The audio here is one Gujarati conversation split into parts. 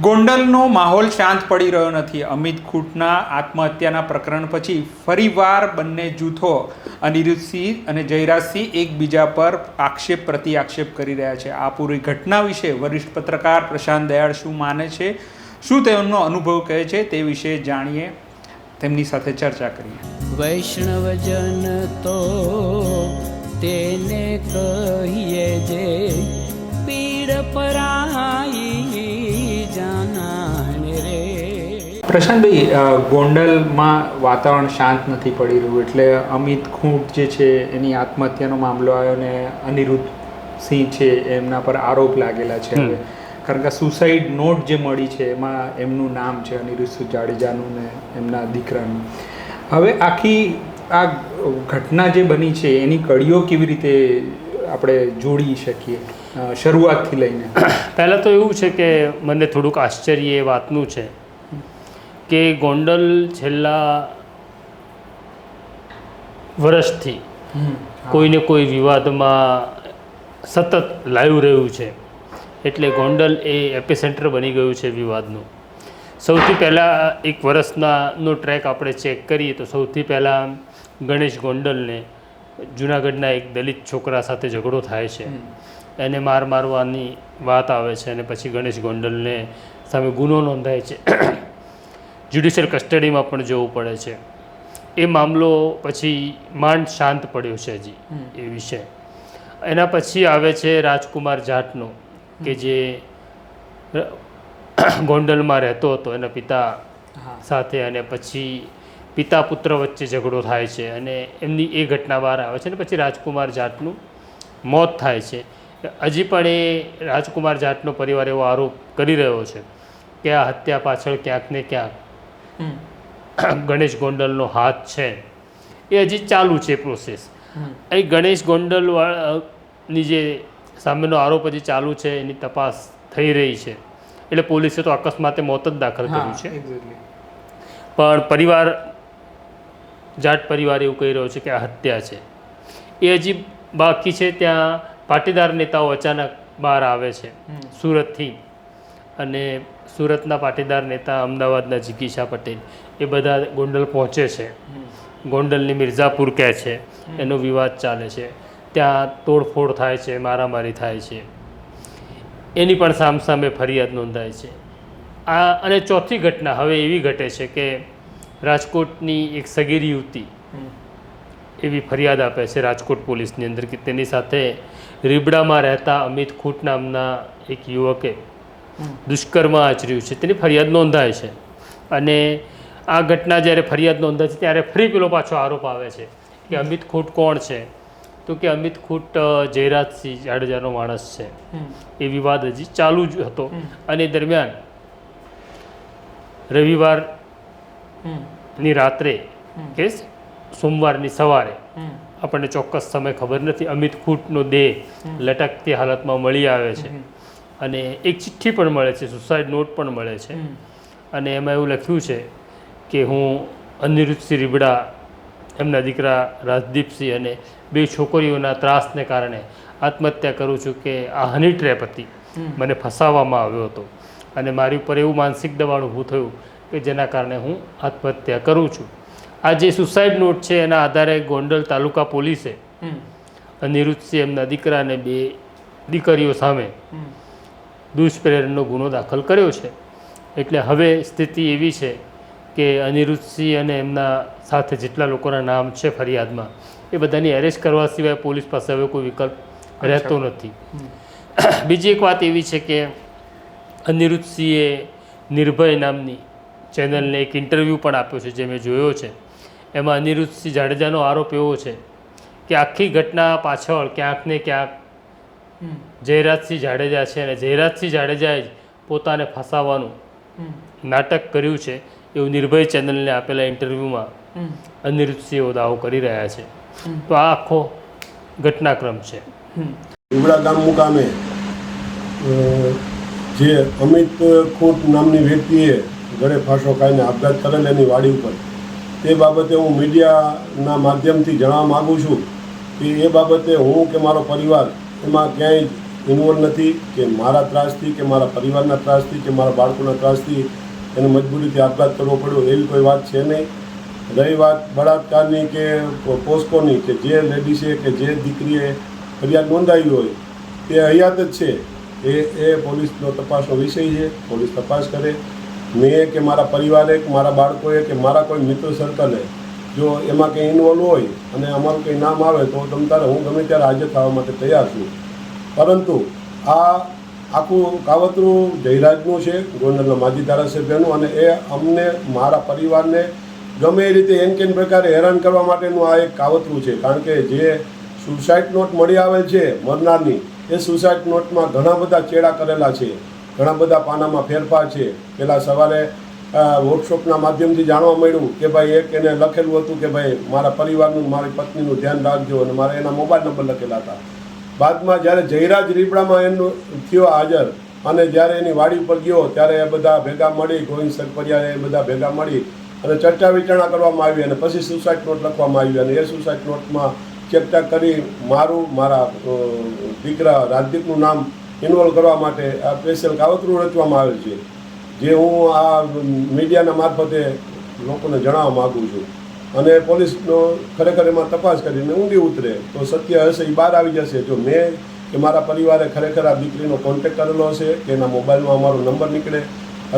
ગોંડલનો માહોલ શાંત પડી રહ્યો નથી. અમિત ખૂટના આત્મહત્યાના પ્રકરણ પછી ફરીવાર બંને જૂથો અનિરુદ્ધસિંહ અને જયરાજસિંહ એકબીજા પર આક્ષેપ પ્રતિ આક્ષેપ કરી રહ્યા છે. આ પૂરી ઘટના વિશે વરિષ્ઠ પત્રકાર પ્રશાંત દયાળ શું માને છે? શું તેમનો અનુભવ કહે છે તે વિશે જાણીએ. તેમની સાથે ચર્ચા કરીએ. વૈષ્ણવજન તો તેને કહીએ જે પીડ પરાઈ જાનાને રે. પ્રશાંતભાઈ ગોંડલમાં વાતાવરણ શાંત નથી પડી રહ્યું એટલે અમિત ખૂંટ જે છે એની આત્મહત્યાનો મામલો આવ્યો ને અનિરુદ્ધ સિંહ છે એમના પર આરોપ લાગેલા છે હવે. કારણ કે સુસાઇડ નોટ જે મળી છે એમાં એમનું નામ છે અનિરુદ્ધ સિંહ જાડેજાનું ને એમના દીકરાનું. હવે આખી આ ઘટના જે બની છે એની કડીઓ કેવી રીતે આપણે જોડી શકીએ? શરૂઆતથી લઈને. પહેલાં તો એવું છે કે મને થોડુંક આશ્ચર્ય એ વાતનું છે કે ગોંડલ છેલ્લા વર્ષથી કોઈને કોઈ વિવાદમાં સતત લાવી રહ્યું છે. એટલે ગોંડલ એ એપિસેન્ટર બની ગયું છે વિવાદનું. સૌથી પહેલાં એક વર્ષનાનો ટ્રેક આપણે ચેક કરીએ તો સૌથી પહેલાં ગણેશ ગોંડલને જુનાગઢના એક દલિત છોકરા સાથે ઝઘડો થાય છે. એને માર મારવાની વાત આવે છે અને પછી ગણેશ ગોંડલને સામે ગુનો નોંધાય છે. જ્યુડિશિયલ કસ્ટડીમાં પણ જવું પડે છે. એ મામલો પછી માંડ શાંત પડ્યો છે હજી એ વિષય એના પછી આવે છે રાજકુમાર જાટનો કે જે ગોંડલમાં રહેતો હતો એના પિતા સાથે અને પછી પિતા પુત્ર વચ્ચે ઝઘડો થાય છે અને એમની એ ઘટના બહાર આવે છે અને પછી રાજકુમાર જાટનું મોત થાય છે. હજી પણ એ રાજકુમાર જાટનો પરિવાર એવો આરોપ કરી રહ્યો છે કે આ હત્યા પાછળ ક્યાંક ને ક્યાંક. ગણેશ ગોંડલનો હાથ છે. એ હજી ચાલુ છે પ્રોસેસ અહીં એ ગણેશ ગોંડલની જે સામેનો આરોપ હજી ચાલુ છે એની તપાસ થઈ રહી છે. એટલે પોલીસે તો અકસ્માતે મોત જ દાખલ કર્યું છે. પણ પરિવાર જાટ પરિવાર એવું કહી રહ્યો છે કે આ હત્યા છે. એ હજી બાકી છે ત્યાં પાટીદાર નેતાઓ અચાનક બહાર આવે છે સુરતથી. અને સુરતના પાટીદાર નેતા અમદાવાદના જિગીશા પટેલ એ બધા ગોંડલ પહોંચે છે. ગોંડલની મિર્ઝાપુર કહે છે એનો વિવાદ ચાલે છે. ત્યાં તોડફોડ થાય છે મારામારી થાય છે. એની પણ સામસામે ફરિયાદ નોંધાય છે. આ અને ચોથી ઘટના હવે એવી ઘટે છે કે રાજકોટની એક સગીર યુવતી એવી ફરિયાદ આપે છે રાજકોટ પોલીસની અંદર કે તેની સાથે રીબડામાં રહેતા અમિત ખૂટ નામના એક યુવકે દુષ્કર્મ આચર્યું છે. તેની ફરિયાદ નોંધાય છે. અને આ ઘટના જ્યારે ફરિયાદ નોંધાય છે ત્યારે ફરી પેલો પાછો આરોપ આવે છે કે અમિત ખૂટ કોણ છે? તો કે અમિત ખૂટ જયરાજસિંહ જાડેજાનો માણસ છે. એ વિવાદ હજી ચાલુ જ હતો. અને એ દરમિયાન રવિવારની ની રાત્રે. કે સોમવારની સવારે. આપણને ચોક્કસ સમય ખબર નથી. અમિત ખૂટનો દેહ લટકતી હાલતમાં મળી આવે છે. અને એક ચિઠ્ઠી પણ મળે છે સુસાઇડ નોટ પણ મળે છે. અને એમાં એવું લખ્યું છે કે હું અનિરુદ્ધસિંહ રીબડા એમના દીકરા રાજદીપસિંહ અને બે છોકરીઓના ત્રાસને કારણે આત્મહત્યા કરું છું કે આ હની ટ્રેપ હતી. મને ફસાવવામાં આવ્યો હતો. અને મારી ઉપર એવું માનસિક દબાણ ઊભું થયું કે જેના કારણે હું આત્મહત્યા કરું છું. આ જે સુસાઇડ નોટ છે એના આધારે ગોંડલ તાલુકા પોલીસે. અનિરુદ્ધસિંહ એમના દીકરા અને બે દીકરીઓ સામે દુષ્પ્રેરણનો ગુનો દાખલ કર્યો છે. એટલે હવે સ્થિતિ એવી છે કે અનિરુદ્ધસિંહ અને એમના સાથે જેટલા લોકોના નામ છે ફરિયાદમાં એ બધાની એરેસ્ટ કરવા સિવાય પોલીસ પાસે હવે કોઈ વિકલ્પ રહેતો નથી. બીજી એક વાત એવી છે કે અનિરુદ્ધસિંહે નિર્ભય નામની ચેનલને એક ઇન્ટરવ્યૂ પણ આપ્યો છે જે મેં જોયો છે. એમાં અનિરુદ્ધસિંહ જાડેજાનો આરોપ એવો છે કે આખી ઘટના પાછળ ક્યાંક ને ક્યાંક જયરાજસિંહ જાડેજા છે અને જયરાજસિંહ જાડેજાએ જ પોતાને ફસાવાનું નાટક કર્યું છે એવું નિર્ભય ચેનલને આપેલા ઇન્ટરવ્યૂમાં. અનિરુદ્ધસિંહ એવો દાવો કરી રહ્યા છે. તો આ આખો ઘટનાક્રમ છે. ઉમરા ગામ મુકામે જે અમિત ખોટ નામની વ્યક્તિએ ગળે ફાંસો ખાઈને આપઘાત કરેલ એની વાડી ઉપર તે બાબતે હું મીડિયાના માધ્યમથી જણાવવા માગું છું કે એ બાબતે હું કે મારો પરિવાર એમાં ક્યાંય ઇન્વોલ્વ નથી, કે મારા ત્રાસથી, કે મારા પરિવારના ત્રાસથી, કે મારા બાળકોના ત્રાસથી એને મજબૂરીથી આપઘાત કરવો પડ્યો એવી કોઈ વાત છે નહીં. રહી વાત બળાત્કારની કે પોસ્કોની, કે જે લેડીસે કે જે દીકરીએ ફરિયાદ નોંધાવી હોય, તે હયાત જ છે. એ એ પોલીસનો તપાસનો વિષય છે, પોલીસ તપાસ કરે. મેં કે મારા પરિવારે, કે મારા બાળકોએ, કે મારા કોઈ મિત્ર સર્કલે, જો એમાં કંઈ ઇન્વોલ્વ હોય અને અમારું કંઈ નામ આવે તો તમ તારે, હું ગમે ત્યારે હાજર થવા માટે તૈયાર છું. પરંતુ આ આખું કાવતરું જયરાજનું છે, ગોંડલના માજી ધારાસભ્યનું, અને એ અમને, મારા પરિવારને ગમે એ રીતે એન કેન પ્રકારે હેરાન કરવા માટેનું આ એક કાવતરું છે. કારણ કે જે સુસાઇડ નોટ મળી આવેલ છે, મરનારની, એ સુસાઇડ નોટમાં ઘણા બધા ચેડા કરેલા છે. ઘણા બધા પાનામાં ફેરફાર છે. પહેલાં સવારે વર્કશોપના માધ્યમથી જાણવા મળ્યું કે ભાઈ એક એને લખેલું હતું કે ભાઈ મારા પરિવારનું, મારી પત્નીનું ધ્યાન રાખજો અને મારે એના મોબાઈલ નંબર લખેલા હતા. બાદમાં જ્યારે જયરાજ રીપડામાં એનો થયો હાજર અને જ્યારે એની વાડી ઉપર ગયો, ત્યારે એ બધા ભેગા મળી, ગોવિંદ સરપરિયા એ બધા ભેગા મળી અને ચર્ચા વિચારણા કરવામાં આવી અને પછી સુસાઇડ નોટ લખવામાં આવી અને એ સુસાઇડ નોટમાં ચેકચાક કરી મારું, મારા દીકરા રાજદીપનું નામ ઇન્વોલ્વ કરવા માટે આ સ્પેશિયલ કાવતરું રચવામાં આવેલ છે, જે હું આ મીડિયાના મારફતે લોકોને જણાવવા માગું છું. અને પોલીસનો ખરેખર એમાં તપાસ કરીને ઊંડી ઉતરે તો સત્ય હશે એ બહાર આવી જશે. જો મેં કે મારા પરિવારે ખરેખર આ દીકરીનો કોન્ટેક કરેલો હશે, કે એના મોબાઈલમાં અમારો નંબર નીકળે,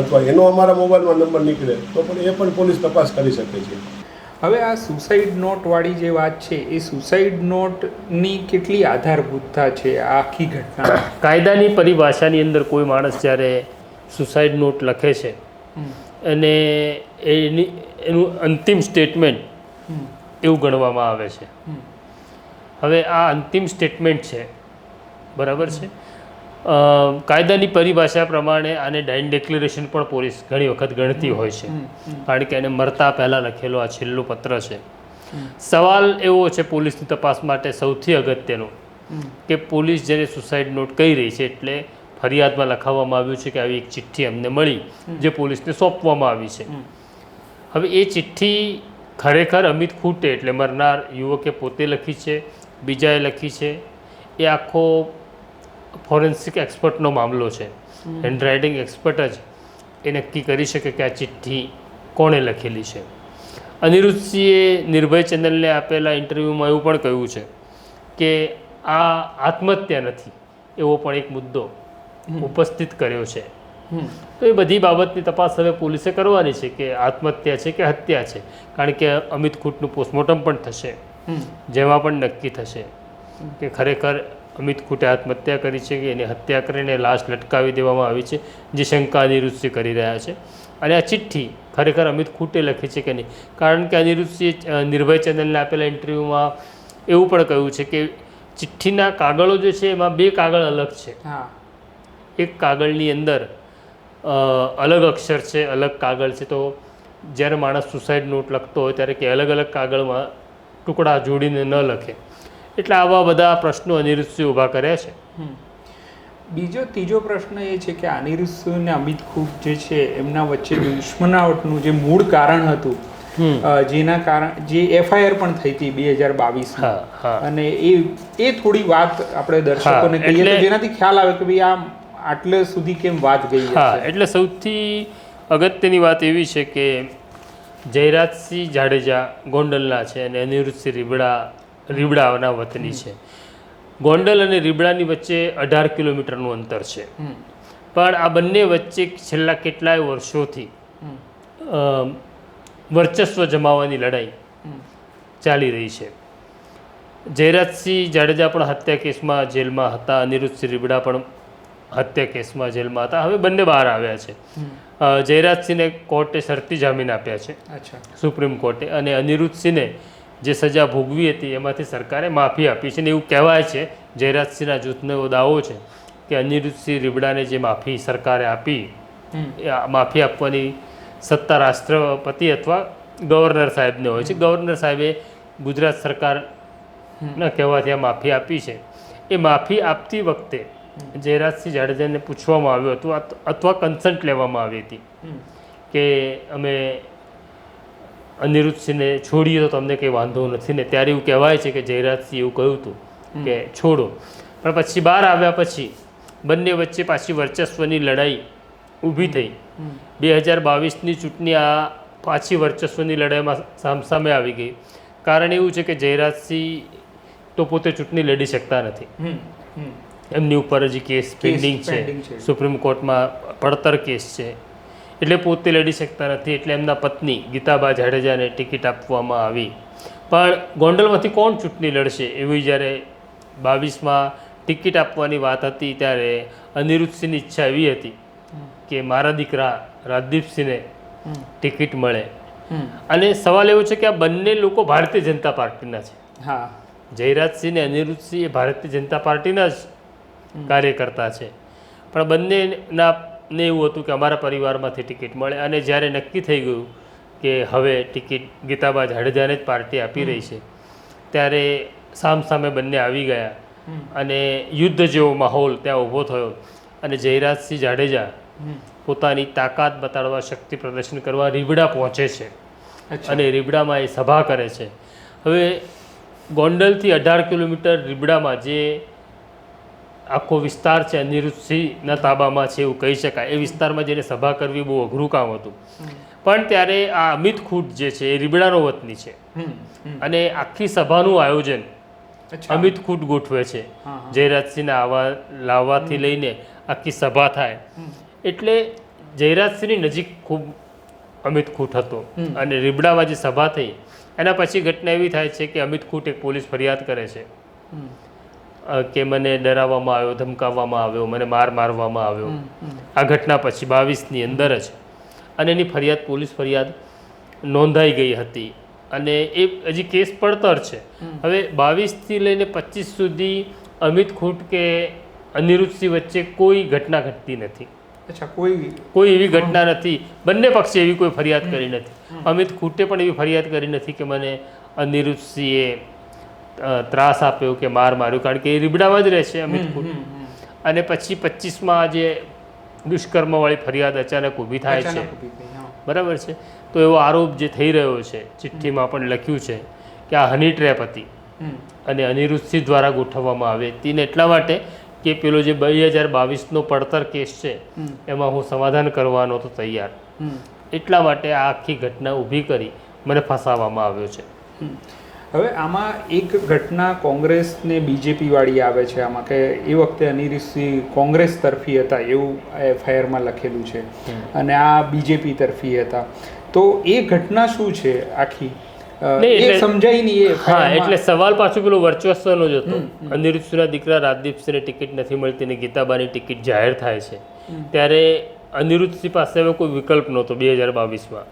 અથવા એનો અમારા મોબાઈલમાં નંબર નીકળે, તો પણ એ પણ પોલીસ તપાસ કરી શકે છે. હવે આ સુસાઇડ નોટવાળી જે વાત છે એ સુસાઇડ નોટની કેટલી આધારભૂતતા છે આ આખી ઘટના? કાયદાની પરિભાષાની અંદર કોઈ માણસ જ્યારે સુસાઇડ નોટ લખે છે અને એની એનું અંતિમ સ્ટેટમેન્ટ એવું ગણવામાં આવે છે. હવે આ અંતિમ સ્ટેટમેન્ટ છે બરાબર છે? કાયદાની પરિભાષા પ્રમાણે આને ડાઇન ડિક્લેરેશન પણ પોલીસ ઘણી વખત ગણતી હોય છે. કારણ કે એને મરતા પહેલાં લખેલો આ છેલ્લો પત્ર છે. સવાલ એવો છે પોલીસની તપાસ માટે સૌથી અગત્યનો કે પોલીસ જેને સુસાઇડ નોટ કહી રહી છે એટલે ફરિયાદમાં લખાવવામાં આવ્યું છે કે આવી એક ચિઠ્ઠી અમને મળી જે પોલીસને સોંપવામાં આવી છે. હવે એ ચિઠ્ઠી ખરેખર અમિત ખૂટે એટલે મરનાર યુવકે પોતે લખી છે બીજાએ લખી છે. એ આખો ફોરેન્સિક એક્સપર્ટનો મામલો છે. હેન્ડરાઇટિંગ એક્સપર્ટ જ એ નક્કી કરી શકે કે આ ચિઠ્ઠી કોણે લખેલી છે. અનિરુદ્ધસિંહે નિર્ભય ચેનલને આપેલા ઇન્ટરવ્યૂમાં એવું પણ કહ્યું છે કે આ આત્મહત્યા નથી એવો પણ એક મુદ્દો ઉપસ્થિત કર્યો છે. તો એ બધી બાબતની તપાસ હવે પોલીસે કરવાની છે કે આત્મહત્યા છે કે હત્યા છે. કારણ કે અમિત ખૂટનું પોસ્ટમોર્ટમ પણ થશે. જેમાં પણ નક્કી થશે કે ખરેખર અમિત ખૂટે આત્મહત્યા કરી છે કે એની હત્યા કરીને લાશ લટકાવી દેવામાં આવી છે જે શંકા અનિરુદ્ધસિંહ કરી રહ્યા છે. અને આ ચિઠ્ઠી ખરેખર અમિત ખૂટે લખી છે કે નહીં? કારણ કે અનિરુદ્ધસિંહે નિર્ભય ચેનલને આપેલા ઇન્ટરવ્યૂમાં એવું પણ કહ્યું છે કે ચિઠ્ઠીના કાગળો જે છે એમાં બે કાગળ અલગ છે. હા. એક કાગળની અંદર અલગ અક્ષર છે અલગ કાગળ છે. તો જ્યારે માણસ સુસાઇડ નોટ લખતો હોય ત્યારે કે અલગ અલગ કાગળમાં ટુકડા જોડીને ન લખે. એટલે આવા બધા પ્રશ્નો અનિરુદ્ધસિંહ ઊભા કર્યા છે. બીજો ત્રીજો પ્રશ્ન એ છે કે અનિરુદ્ધસિંહ અને અમિત ખૂબ જે છે એમના વચ્ચે દુશ્મનાવટનું જે મૂળ કારણ હતું જેના કારણ જે એફઆઈઆર પણ થઈ હતી બે હજાર હા અને એ એ થોડી વાત આપણે દર્શકોને કહીએ તો જેનાથી ખ્યાલ આવે કે ભાઈ આ આટલે સુધી કેમ વાત ગઈ હા એટલે સૌથી અગત્યની વાત એવી છે કે જયરાજસિંહ જાડેજા ગોંડલના છે અને અનિરુદ્ધસિંહ રીબડા રીબડાના વતની છે. ગોંડલ અને રીબડાની વચ્ચે અઢાર કિલોમીટરનું અંતર છે. પણ આ બંને વચ્ચે છેલ્લા કેટલાય વર્ષોથી વર્ચસ્વ જમાવવાની લડાઈ ચાલી રહી છે. જયરાજસિંહ જાડેજા પણ હત્યા કેસમાં જેલમાં હતા અનિરુદ્ધસિંહ રીબડા પણ હત્યા કેસમાં જેલમાં હતા. હવે બંને બહાર આવ્યા છે. જયરાજસિંહને કોર્ટે શરતી જામીન આપ્યા છે. સુપ્રીમ કોર્ટે અને અનિરુદ્ધસિંહને જે સજા ભોગવી હતી એમાંથી સરકારે માફી આપી છે ને એવું કહેવાય છે. જયરાજસિંહના જૂથનો એવો દાવો છે કે અનિરુદ્ધસિંહ રીબડાને જે માફી સરકારે આપી એ માફી આપવાની સત્તા રાષ્ટ્રપતિ અથવા ગવર્નર સાહેબને હોય છે. ગવર્નર સાહેબે ગુજરાત સરકારના કહેવાથી આ માફી આપી છે. એ માફી આપતી વખતે જયરાજસિંહ જાડેજાને પૂછવામાં આવ્યું હતું અથવા કન્સન્ટ લેવામાં આવી હતી કે અમે અનિરુદ્ધસિંહને છોડીએ તો તમને કંઈ વાંધો નથી ને ત્યારે એવું કહેવાય છે કે જયરાજસિંહ એવું કહ્યું હતું કે છોડો. પણ પછી બહાર આવ્યા પછી બંને વચ્ચે પાછી વર્ચસ્વની લડાઈ ઊભી થઈ. બે હજાર બાવીસની ચૂંટણી આ પાછી વર્ચસ્વની લડાઈમાં સામસામે આવી ગઈ. કારણ એવું છે કે જયરાજસિંહ તો પોતે ચૂંટણી લડી શકતા નથી. એમની ઉપર હજી કેસ પેન્ડિંગ છે. સુપ્રીમ કોર્ટમાં પડતર કેસ છે. એટલે પોતે લડી શકતા નથી એટલે એમના પત્ની ગીતાબા જાડેજાને ટિકિટ આપવામાં આવી. પણ ગોંડલમાંથી કોણ ચૂંટણી લડશે એવી જ્યારે બાવીસમાં ટિકિટ આપવાની વાત હતી ત્યારે અનિરુદ્ધસિંહની ઈચ્છા એવી હતી કે મારા દીકરા રાજદીપસિંહને ટિકિટ મળે. અને સવાલ એવો છે કે આ બંને લોકો ભારતીય જનતા પાર્ટીના છે. હા. જયરાજસિંહ ને અનિરુદ્ધસિંહ એ ભારતીય જનતા પાર્ટીના જ કાર્યકર્તા છે. પણ બંનેના ને એવું હતું કે અમારા પરિવારમાંથી ટિકિટ મળે. અને જ્યારે નક્કી થઈ ગયું કે હવે ટિકિટ ગીતાબા જાડેજાને જ પાર્ટી આપી રહી છે ત્યારે સામસામે બંને આવી ગયા. અને યુદ્ધ જેવો માહોલ ત્યાં ઊભો થયો અને જયરાજસિંહ જાડેજા પોતાની તાકાત બતાડવા શક્તિ પ્રદર્શન કરવા રીબડા પહોંચે છે. અને રીબડામાં એ સભા કરે છે. હવે ગોંડલથી અઢાર કિલોમીટર રીબડામાં જે આખો વિસ્તાર છે અનિરુદ્ધસિંહના તાબામાં છે એવું કહી શકાય. એ વિસ્તારમાં જેને સભા કરવી બહુ અઘરું કામ હતું. પણ ત્યારે આ અમિત ખૂટ જે છે એ રીબડાનો વતની છે. અને આખી સભાનું આયોજન અમિત ખૂટ ગોઠવે છે. જયરાજસિંહના. આવા લાવવાથી લઈને આખી સભા થાય. એટલે જયરાજસિંહની નજીક ખૂબ અમિત ખૂટ હતો. અને રીબડામાં જે સભા થઈ એના પછી ઘટના એવી થાય છે કે અમિત ખૂટ એક પોલીસ ફરિયાદ કરે છે. કે મને ડરાવવામાં આવ્યો ધમકાવવામાં આવ્યો મને માર મારવામાં આવ્યો. આ ઘટના પછી બાવીસની અંદર જ અને એની ફરિયાદ પોલીસ ફરિયાદ નોંધાઈ ગઈ હતી. અને એ હજી કેસ પડતર છે. હવે બાવીસથી લઈને પચીસ સુધી અમિત ખૂટ કે અનિરુદ્ધસિંહ વચ્ચે કોઈ ઘટના ઘટતી નથી. અચ્છા કોઈ કોઈ એવી ઘટના નથી. બંને પક્ષે એવી કોઈ ફરિયાદ કરી નથી. અમિત ખૂટે પણ એવી ફરિયાદ કરી નથી કે મને અનિરુદ્ધસિંહે ત્રાસ આપ્યો કે માર માર્યો. કારણ કે એ રીબડામાં જ રહેશે અમિત. અને પછી પચીસમાં જે દુષ્કર્મવાળી ફરિયાદ અચાનક ઊભી થાય છે. બરાબર છે? તો એવો આરોપ જે થઈ રહ્યો છે ચિઠ્ઠીમાં પણ લખ્યું છે કે આ હની ટ્રેપ હતી. અને અનિરુદ્ધસિંહ દ્વારા ગોઠવવામાં આવે. હતી ને એટલા માટે કે પેલો જે બે હજાર બાવીસનો પડતર કેસ છે એમાં હું સમાધાન કરવાનો હતો તૈયાર. એટલા માટે આ આખી ઘટના ઊભી કરી મને ફસાવવામાં આવ્યો છે. હવે આમાં એક ઘટના કોંગ્રેસ ને બીજેપી વાળી આવે છે આમાં કે એ વખતે અનિરુદ્ધસિંહ કોંગ્રેસ તરફી હતા એવું એફઆઈઆરમાં લખેલું છે. અને આ બીજેપી તરફી હતા. તો એ ઘટના શું છે આખી? એ સમજાય નહીં હા એટલે સવાલ પાછું પેલો વર્ચસ્વનો જ હતો. અનિરુદ્ધસિંહના દીકરા રાજદીપસિંહને ટિકિટ નથી મળતી ને ગીતાબાની ટિકિટ જાહેર થાય છે. ત્યારે અનિરુદ્ધસિંહ પાસે હવે કોઈ વિકલ્પ નહોતો બે હજાર બાવીસમાં.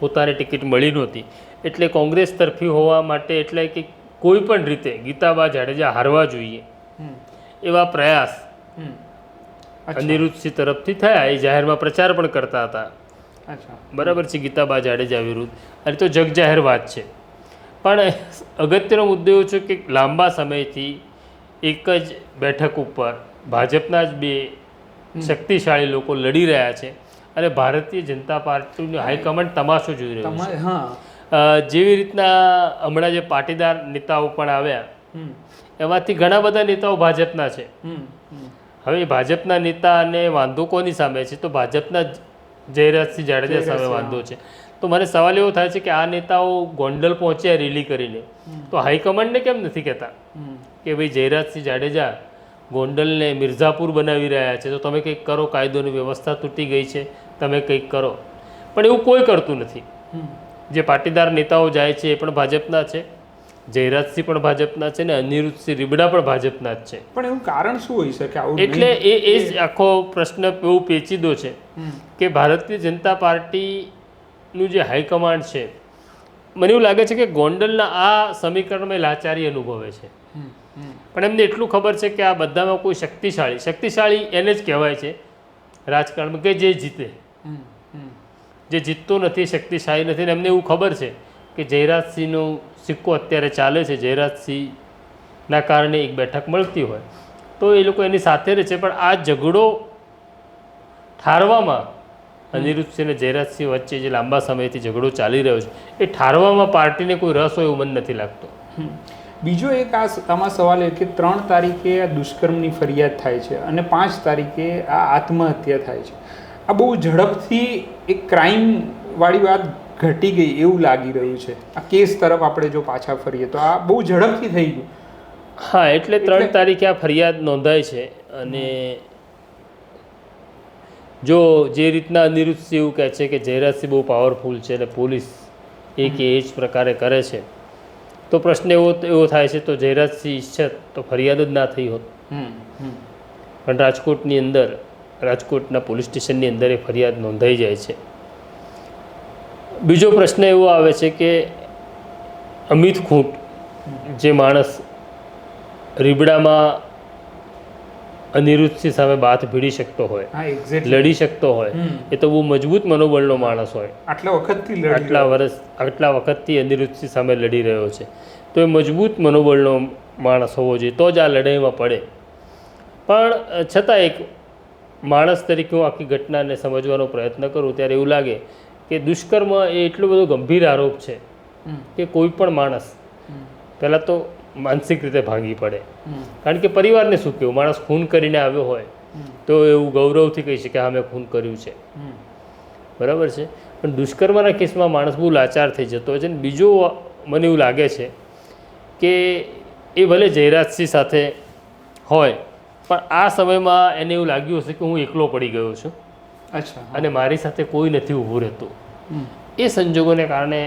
પોતાને ટિકિટ મળી નહોતી. એટલે કોંગ્રેસ તરફી હોવા માટે એટલે કે કોઈ પણ રીતે ગીતાબા જાડેજા હારવા જોઈએ. એવા પ્રયાસ અનિરુદ્ધસિંહ તરફથી થયા. એ જાહેરમાં પ્રચાર પણ કરતા હતા. બરાબર છે ગીતાબા જાડેજા વિરુદ્ધ. અને તો જગજાહેર વાત છે. પણ અગત્યનો મુદ્દો એવો છે કે લાંબા સમયથી એક જ બેઠક ઉપર ભાજપના જ બે શક્તિશાળી લોકો લડી રહ્યા છે. અને ભારતીય જનતા પાર્ટીનું હાઈકમાન્ડ તમાશો જોઈ રહ્યો છે. જેવી રીતના હમણાં જે પાટીદાર નેતાઓ પણ આવ્યા એમાંથી ઘણા બધા નેતાઓ ભાજપના છે. હવે ભાજપના નેતા અને વાંધો કોની સામે છે? તો ભાજપના જયરાજસિંહ જાડેજા સામે વાંધો છે. તો મને સવાલ એવો થાય છે કે આ નેતાઓ ગોંડલ પહોંચ્યા રેલી કરીને. તો હાઈકમાન્ડને કેમ નથી કહેતા? કે ભાઈ જયરાજસિંહ જાડેજા ગોંડલને મિર્ઝાપુર બનાવી રહ્યા છે. તો તમે કંઈક કરો કાયદોની વ્યવસ્થા તૂટી ગઈ છે. તમે કંઈક કરો. પણ એવું કોઈ કરતું નથી. જે પાટીદાર નેતાઓ જાય છે એ પણ ભાજપના છે. જયરાજસિંહ પણ ભાજપના છે ને અનિરુદ્ધસિંહ રીબડા પણ ભાજપના જ છે. પણ એવું કારણ શું હોઈ શકે? આવું એટલે એ એ જ આખો પ્રશ્ન એવો પેચીદો છે કે ભારતીય જનતા પાર્ટીનું જે હાઈકમાન્ડ છે મને એવું લાગે છે કે ગોંડલના આ સમીકરણમાં લાચારી અનુભવે છે. પણ એમને એટલું ખબર છે કે આ બધામાં કોઈ શક્તિશાળી શક્તિશાળી એને જ કહેવાય છે રાજકારણમાં કે જે જીતે. જે જીતતો નથી, શક્તિશાળી નથી ને એમને એવું ખબર છે કે જયરાજસિંહનો સિક્કો અત્યારે ચાલે છે. જયરાજસિંહના કારણે એક બેઠક મળતી હોય. તો એ લોકો એની સાથે રહે છે, પણ આ ઝઘડો ઠારવામાં અનિરુદ્ધસિંહ અને જયરાજસિંહ વચ્ચે જે લાંબા સમયથી ઝઘડો ચાલી રહ્યો છે, એ ઠારવામાં પાર્ટીને કોઈ રસ હોય એવું મને નથી લાગતો. બીજો એક આ આમાં સવાલ એ કે ત્રણ તારીખે આ દુષ્કર્મની ફરિયાદ થાય છે અને પાંચ તારીખે આ આત્મહત્યા થાય છે. આ બહુ ઝડપથી એક ક્રાઇમવાળી વાત ઘટી ગઈ એવું લાગી રહ્યું છે. આ કેસ તરફ આપણે જો પાછા ફરીએ તો આ બહુ ઝડપથી થઈ ગયું. હા એટલે ત્રણ તારીખે આ ફરિયાદ નોંધાય છે અને જો જે રીતના અનિરુદ્ધસિંહ એવું કહે છે કે જયરાજસિંહ બહુ પાવરફુલ છે અને પોલીસ એ કે એ જ પ્રકારે કરે છે. તો પ્રશ્ન એવો એવો થાય છે તો જયરાજસિંહ ઈચ્છત તો ફરિયાદ જ ના થઈ હોત. પણ રાજકોટની અંદર રાજકોટના પોલીસ સ્ટેશનની અંદર એ ફરિયાદ નોંધાઈ જાય છે. બીજો પ્રશ્ન એવો આવે છે કે અમિત ખૂંટ જે માણસ રીબડામાં અનિરુદ્ધસિંહ સામે બાથ ભીડી શકતો હોય લડી શકતો હોય એ તો બહુ મજબૂત મનોબળનો માણસ હોય. આટલા વખતથી આટલા વર્ષ આટલા વખતથી અનિરુદ્ધસિંહ સામે લડી રહ્યો છે. તો એ મજબૂત મનોબળનો માણસ હોવો જોઈએ તો જ આ લડાઈમાં પડે. પણ છતાં એક માણસ તરીકે હું આખી ઘટનાને સમજવાનો પ્રયત્ન કરું ત્યારે એવું લાગે કે દુષ્કર્મ એ એટલો બધો ગંભીર આરોપ છે કે કોઈ પણ માણસ પહેલાં તો માનસિક રીતે ભાંગી પડે. કારણ કે પરિવારને શું કહેવું? માણસ ખૂન કરીને આવ્યો હોય તો એવું ગૌરવથી કહી શકે હા મેં ખૂન કર્યું છે. બરાબર છે? પણ દુષ્કર્મના કેસમાં માણસ બહુ લાચાર થઈ જતો હોય છે. અને બીજો મને એવું લાગે છે કે એ ભલે જયરાજસિંહ સાથે હોય પણ આ સમયમાં એને એવું લાગ્યું હશે કે હું એકલો પડી ગયો છું. અચ્છા અને મારી સાથે કોઈ નથી ઊભું રહેતું. એ સંજોગોને કારણે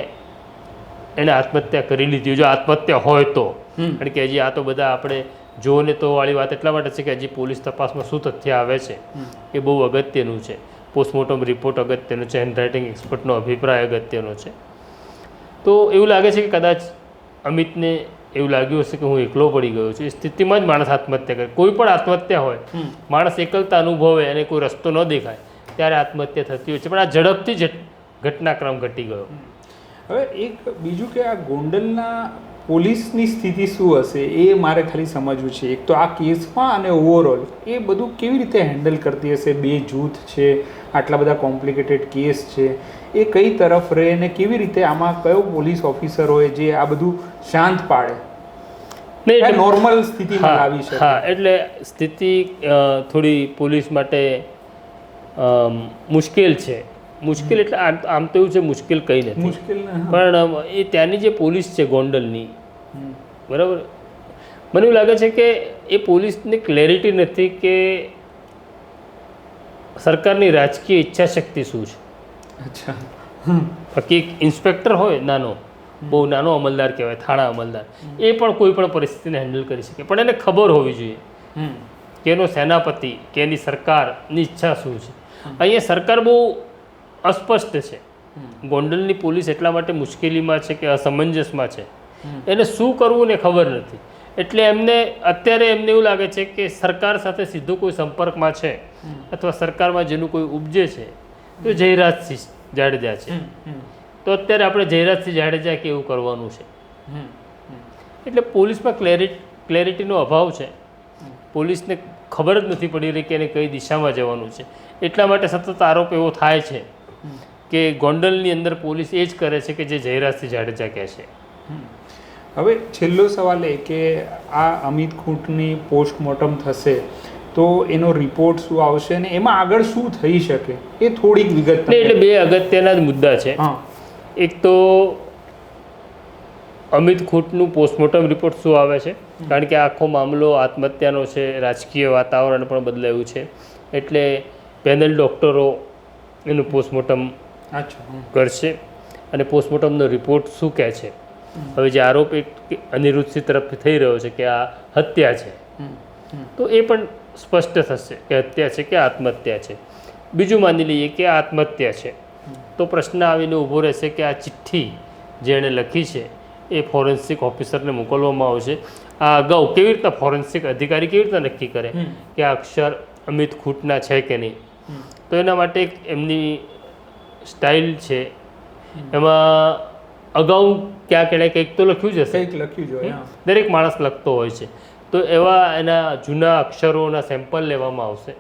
એણે આત્મહત્યા કરી લીધી. જો આત્મહત્યા હોય તો. કારણ કે હજી આ તો બધા આપણે જોને તો વાળી વાત એટલા માટે છે કે હજી પોલીસ તપાસમાં શું તથ્ય આવે છે એ બહુ અગત્યનું છે. પોસ્ટમોર્ટમ રિપોર્ટ અગત્યનો છે. હેન્ડરાઇટિંગ એક્સપર્ટનો અભિપ્રાય અગત્યનો છે. તો એવું લાગે છે કે કદાચ અમિતને એવું લાગ્યું હશે કે હું એકલો પડી ગયો છું. એ સ્થિતિમાં જ માણસ આત્મહત્યા કરે. કોઈ પણ આત્મહત્યા હોય માણસ એકલતા અનુભવે અને કોઈ રસ્તો ન દેખાય ત્યારે આત્મહત્યા થતી હોય છે. પણ આ ઝડપથી જ ઘટનાક્રમ ઘટી ગયો. હવે એક બીજું કે આ ગોંડલના પોલીસની સ્થિતિ શું હશે એ મારે ખાલી સમજવું છે. એક તો આ કેસમાં અને ઓવરઓલ એ બધું કેવી રીતે હેન્ડલ કરતી હશે? બે જૂથ છે આટલા બધા કોમ્પ્લિકેટેડ કેસ છે. એ કઈ તરફ રહે અને કેવી રીતે આમાં કયો પોલીસ ઓફિસર હોય જે આ બધું શાંત પાડે? નહીં નોર્મલ સ્થિતિમાં આવી છે હા એટલે સ્થિતિ થોડી પોલીસ માટે મુશ્કેલ છે. મુશ્કેલ એટલે આમ આમ તો એવું છે મુશ્કેલ કંઈ નથી. મુશ્કેલ પણ એ ત્યાંની જે પોલીસ છે ગોંડલની બરાબર? મને એવું લાગે છે કે એ પોલીસની ક્લેરિટી નથી કે સરકારની રાજકીય ઈચ્છાશક્તિ શું છે. અચ્છા. બાકી એક ઇન્સ્પેક્ટર હોય નાનો બહુ નાનો અમલદાર કહેવાય થાણા અમલદાર. એ પણ કોઈ પણ પરિસ્થિતિને હેન્ડલ કરી શકે. પણ એને ખબર હોવી જોઈએ કે એનો સેનાપતિ કે એની સરકારની ઈચ્છા શું છે. અહીંયા સરકાર બહુ અસ્પષ્ટ છે. ગોંડલની પોલીસ એટલા માટે મુશ્કેલીમાં છે કે અસમંજસમાં છે. એને શું કરવું ને ખબર નથી. એટલે એમને અત્યારે એમને એવું લાગે છે કે સરકાર સાથે સીધો કોઈ સંપર્કમાં છે અથવા સરકારમાં જેનું કોઈ ઉપજે છે તો જયરાજસિંહ જાડેજા છે. તો અત્યારે આપણે જયરાજસિંહ જાડેજા કે એવું કરવાનું છે. એટલે પોલીસમાં ક્લેરિટી ક્લેરિટીનો અભાવ છે. પોલીસને ખબર જ નથી પડી રહી કે એને કઈ દિશામાં જવાનું છે. એટલા માટે સતત આરોપ એવો થાય છે કે ગોંડલની અંદર પોલીસ એ જ કરે છે કે જે જયરાજસિંહ જાડેજા કહે છે. હવે છેલ્લો સવાલ એ કે આ અમિત ખૂંટની પોસ્ટમોર્ટમ થશે તો એનો રિપોર્ટ શું આવશે અને એમાં આગળ શું થઈ શકે? એ થોડીક વિગત એટલે બે અગત્યના જ મુદ્દા છે. હા. એક તો અમિત ખૂટનું પોસ્ટમોર્ટમ રિપોર્ટ શું આવે છે? કારણ કે આખો મામલો આત્મહત્યાનો છે રાજકીય વાતાવરણ પણ બદલાયું છે. એટલે પેનલ ડૉક્ટરો એનું પોસ્ટમોર્ટમ કરશે અને પોસ્ટમોર્ટમનો રિપોર્ટ શું કહે છે? હવે જે આરોપ એક અનિરુદ્ધસિંહ તરફથી થઈ રહ્યો છે કે આ હત્યા છે. તો એ પણ સ્પષ્ટ થશે કે હત્યા છે કે આત્મહત્યા છે. બીજું માની લઈએ કે આત્મહત્યા છે. તો પ્રશ્ન આવીને ઊભો રહેશે કે આ ચિઠ્ઠી જે એણે લખી છે એ ફોરેન્સિક ઓફિસરને મોકલવામાં આવશે. આ અગાઉ કેવી રીતના ફોરેન્સિક અધિકારી કેવી રીતના નક્કી કરે કે આ અક્ષર અમિત ખૂટના છે કે નહીં? તો એના માટે એક એમની સ્ટાઇલ છે. એમાં અગાઉ ક્યાંક એણે કંઈક તો લખ્યું જ હશે. કંઈક લખ્યું હા. દરેક માણસ લખતો હોય છે. તો એવા એના જૂના અક્ષરોના સેમ્પલ લેવામાં આવશે.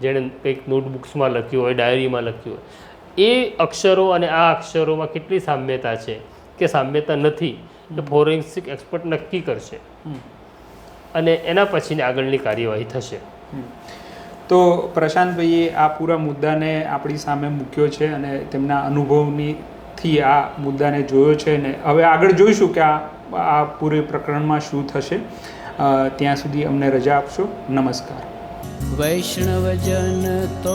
જેણે કંઈક નોટબુક્સમાં લખ્યું હોય ડાયરીમાં લખ્યું હોય. એ અક્ષરો અને આ અક્ષરોમાં કેટલી સામ્યતા છે કે સામ્યતા નથી એ ફોરેન્સિક એક્સપર્ટ નક્કી કરશે. હમ. અને એના પછીની આગળની કાર્યવાહી થશે. હમ. તો પ્રશાંતભાઈએ આ પૂરા મુદ્દાને આપણી સામે મૂક્યો છે અને તેમના અનુભવની થી આ મુદ્દાને જોયો છે ને હવે આગળ જોઈશું કે આ આ પૂરે પ્રકરણમાં શું થશે. ત્યાં સુધી અમને રજા આપશો. નમસ્કાર. વૈષ્ણવજન તો